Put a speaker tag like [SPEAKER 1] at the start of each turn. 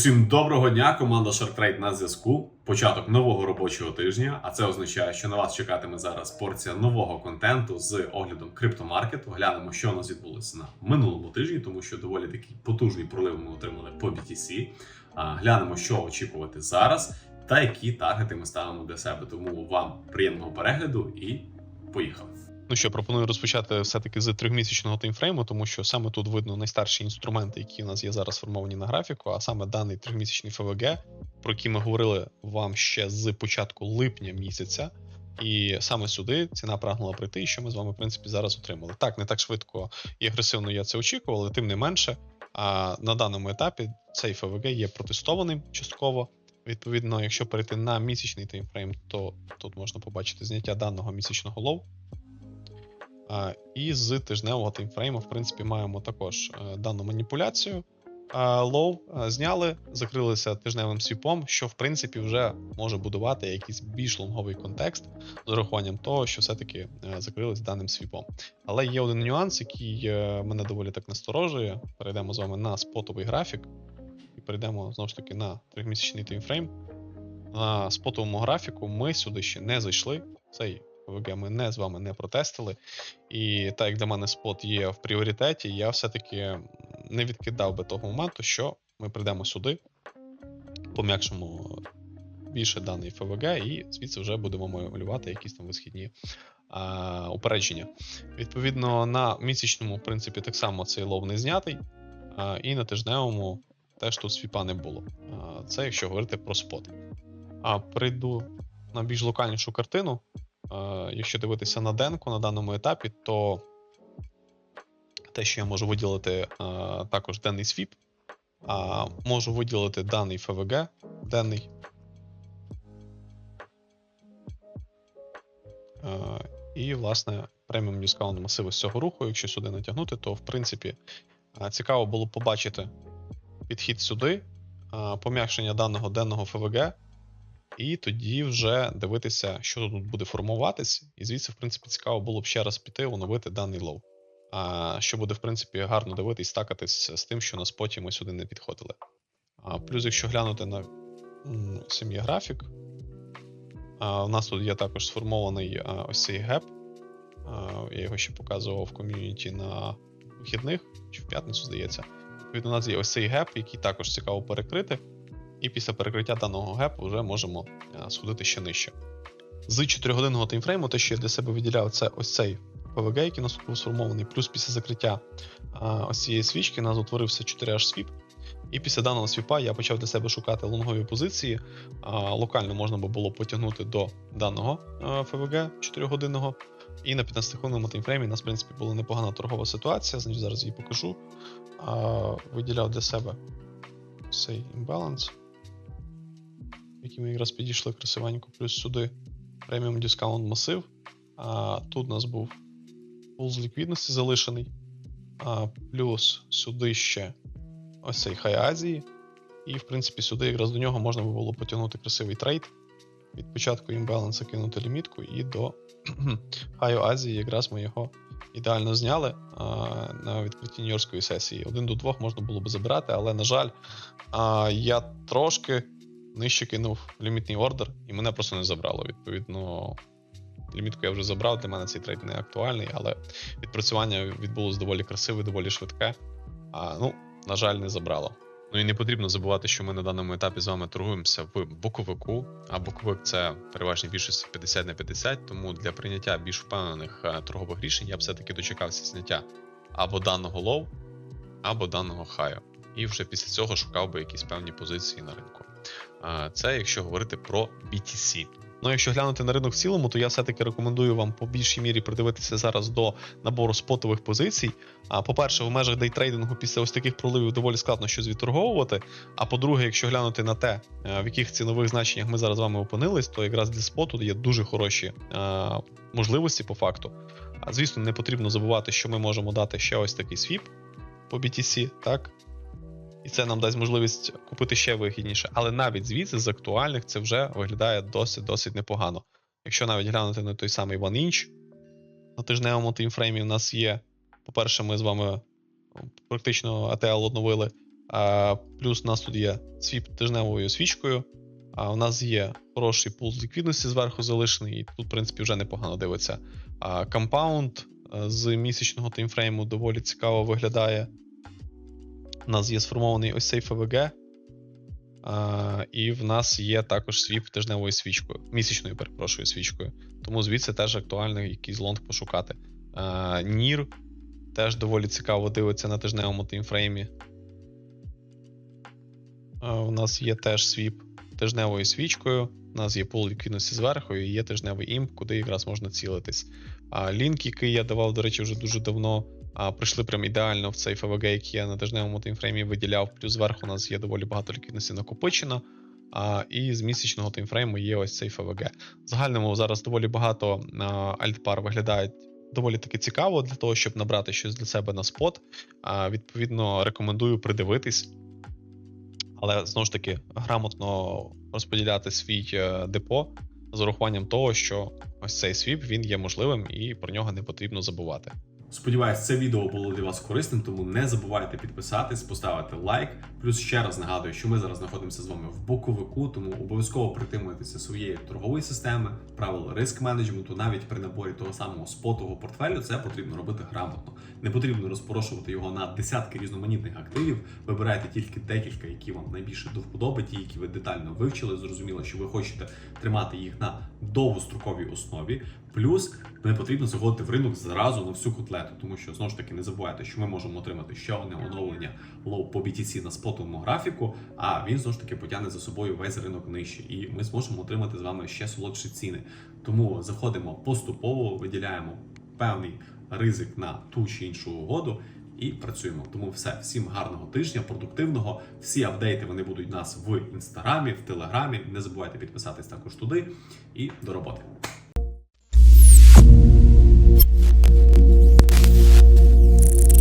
[SPEAKER 1] Усім доброго дня, команда SharkTrade на зв'язку. Початок нового робочого тижня, а це означає, що на вас чекатиме зараз порція нового контенту з оглядом криптомаркету. Глянемо, що у нас відбулося на минулому тижні, тому що доволі такий потужний пролив ми отримали по BTC. Глянемо, що очікувати зараз, та які таргети ми ставимо для себе. Тому вам приємного перегляду і поїхали.
[SPEAKER 2] Ну що, пропоную розпочати все-таки з трьохмісячного таймфрейму, тому що саме тут видно найстарші інструменти, які у нас є зараз сформовані на графіку, а саме даний трьохмісячний ФВГ, про який ми говорили вам ще з початку липня місяця. І саме сюди ціна прагнула прийти, і що ми з вами, в принципі, зараз отримали. Так, не так швидко і агресивно я це очікував, але тим не менше, а на даному етапі цей ФВГ є протестованим частково. Відповідно, якщо перейти на місячний таймфрейм, то тут можна побачити зняття даного місячного лоу. І з тижневого таймфрейму, в принципі, маємо також е, дану маніпуляцію. Лоу е, зняли, закрилися тижневим свіпом, що в принципі вже може будувати якийсь більш лонговий контекст з урахуванням того, що все-таки е, закрились даним свіпом. Але є один нюанс, який мене доволі так насторожує. Перейдемо з вами на спотовий графік і перейдемо знову ж таки на трьохмісячний таймфрейм. На спотовому графіку ми сюди ще не зайшли. Цей ПВГ ми не з вами не протестили. І так як для мене спот є в пріоритеті, я все-таки не відкидав би того моменту, що ми прийдемо сюди, пом'якшимо більше даний ФВГ, і звідси вже будемо малювати якісь там висхідні а, упередження. Відповідно, на місячному, в принципі, так само цей лов не знятий, а, і на тижневому теж тут свіпа не було. А, це якщо говорити про спот. А прийду на більш локальнішу картину. Е, Якщо дивитися на денку на даному етапі, то те, що я можу виділити е, також денний свіп, можу виділити даний ФВГ, денний. Е, І, власне, преміум дискаунт масиви з цього руху, якщо сюди натягнути, то в принципі цікаво було побачити підхід сюди, пом'якшення даного денного ФВГ, і тоді вже дивитися, що тут буде формуватись, і звідси, в принципі, цікаво було б ще раз піти, оновити даний лоу. А, що буде, в принципі, гарно дивитись, стакатись з тим, що на споті ми сюди не підходили. А, плюс, якщо глянути на сім'ї графік, а, у нас тут є також сформований а, ось цей геп. А, я його ще показував в ком'юніті на вихідних, чи в п'ятницю, здається. Відповідно, у нас є ось цей геп, який також цікаво перекрити. І після перекриття даного гепу вже можемо е, сходити ще нижче. З 4-годинного таймфрейму, те, що я для себе виділяв, це ось цей ПВГ, який у нас був сформований, плюс після закриття а, ось цієї свічки у нас утворився 4 h свіп. І після даного свіпа я почав для себе шукати лонгові позиції. А, локально можна було потягнути до даного ФВГ 4-годинного. І на 15-хвилинному таймфреймі у нас, в принципі, була непогана торгова ситуація, значить зараз її покажу. Виділяв для себе цей імбаланс які ми якраз підійшли красивенько, плюс сюди преміум дискаунт масив. А тут у нас був пул з ліквідності залишений. А, плюс сюди ще ось цей хай Азії. І, в принципі, сюди якраз до нього можна би було потягнути красивий трейд. Від початку імбаланса кинути лімітку, і до Хаю Азії якраз ми його ідеально зняли а, на відкритті Нью-Йоркської сесії. Один до двох можна було б забирати, але, на жаль, а, я трошки нижче кинув лімітний ордер, і мене просто не забрало. Відповідно, лімітку я вже забрав, для мене цей трейд не актуальний, але відпрацювання відбулось доволі красиве, доволі швидке. А, ну, на жаль, не забрало. Ну і не потрібно забувати, що ми на даному етапі з вами торгуємося в боковику, а боковик це переважній більшості 50 на 50, тому для прийняття більш впевнених е, торгових рішень я б все-таки дочекався зняття або даного лоу, або даного хаю. І вже після цього шукав би якісь певні позиції на ринку. А, Це якщо говорити про BTC. Ну, якщо глянути на ринок в цілому, то я все-таки рекомендую вам по більшій мірі придивитися зараз до набору спотових позицій. А по-перше, в межах дейтрейдингу після ось таких проливів доволі складно щось відторговувати. А по-друге, якщо глянути на те, е, в яких цінових значеннях ми зараз з вами опинились, то якраз для споту є дуже хороші е, можливості по факту. А звісно, не потрібно забувати, що ми можемо дати ще ось такий свіп по BTC, так? І це нам дасть можливість купити ще вигідніше. Але навіть звідси з актуальних це вже виглядає досить-досить непогано. Якщо навіть глянути на той самий One Inch, на тижневому таймфреймі у нас є. По-перше, ми з вами практично ATL оновили А, плюс у нас тут є свіп тижневою свічкою. А у нас є хороший пул ліквідності зверху залишений, і тут, в принципі, вже непогано дивиться. А, компаунд е, з місячного таймфрейму доволі цікаво виглядає. У нас є сформований ось цей ФВГ. А, і в нас є також свіп тижневою свічкою, місячною, перепрошую, свічкою. Тому звідси теж актуально якийсь лонг пошукати. А, Нір теж доволі цікаво дивиться на тижневому таймфреймі. А, У нас є теж свіп тижневою свічкою. У нас є пул ліквідності зверху і є тижневий імп, куди якраз можна цілитись. А лінк, який я давав, до речі, вже дуже давно, а, прийшли прям ідеально в цей ФВГ, який я на тижневому таймфреймі виділяв. Плюс зверху у нас є доволі багато ліквідності накопичено. А, і з місячного таймфрейму є ось цей ФВГ. В загальному зараз доволі багато альтпар виглядають доволі таки цікаво для того, щоб набрати щось для себе на спот. А, відповідно, рекомендую придивитись. Але знову ж таки грамотно розподіляти свій е, депо з урахуванням того, що ось цей свіп він є можливим і про нього не потрібно забувати.
[SPEAKER 1] Сподіваюсь, це відео було для вас корисним, тому не забувайте підписатись, поставити лайк. Плюс ще раз нагадую, що ми зараз знаходимося з вами в боковику, тому обов'язково притримуйтеся своєї торгової системи, правил риск менеджменту, навіть при наборі того самого спотового портфелю, це потрібно робити грамотно. Не потрібно розпорошувати його на десятки різноманітних активів. Вибирайте тільки декілька, які вам найбільше до вподоби, ті, які ви детально вивчили. Зрозуміло, що ви хочете тримати їх на довгостроковій основі. Плюс не потрібно заходити в ринок зразу на всю котлету, тому що знову ж таки не забувайте, що ми можемо отримати ще одне оновлення лоу по BTC на спотовому графіку, а він знову ж таки потягне за собою весь ринок нижче, і ми зможемо отримати з вами ще солодші ціни. Тому заходимо поступово, виділяємо певний ризик на ту чи іншу угоду. І працюємо. Тому все, всім гарного тижня, продуктивного. Всі апдейти вони будуть у нас в інстаграмі, в телеграмі. Не забувайте підписатись також туди. І до роботи.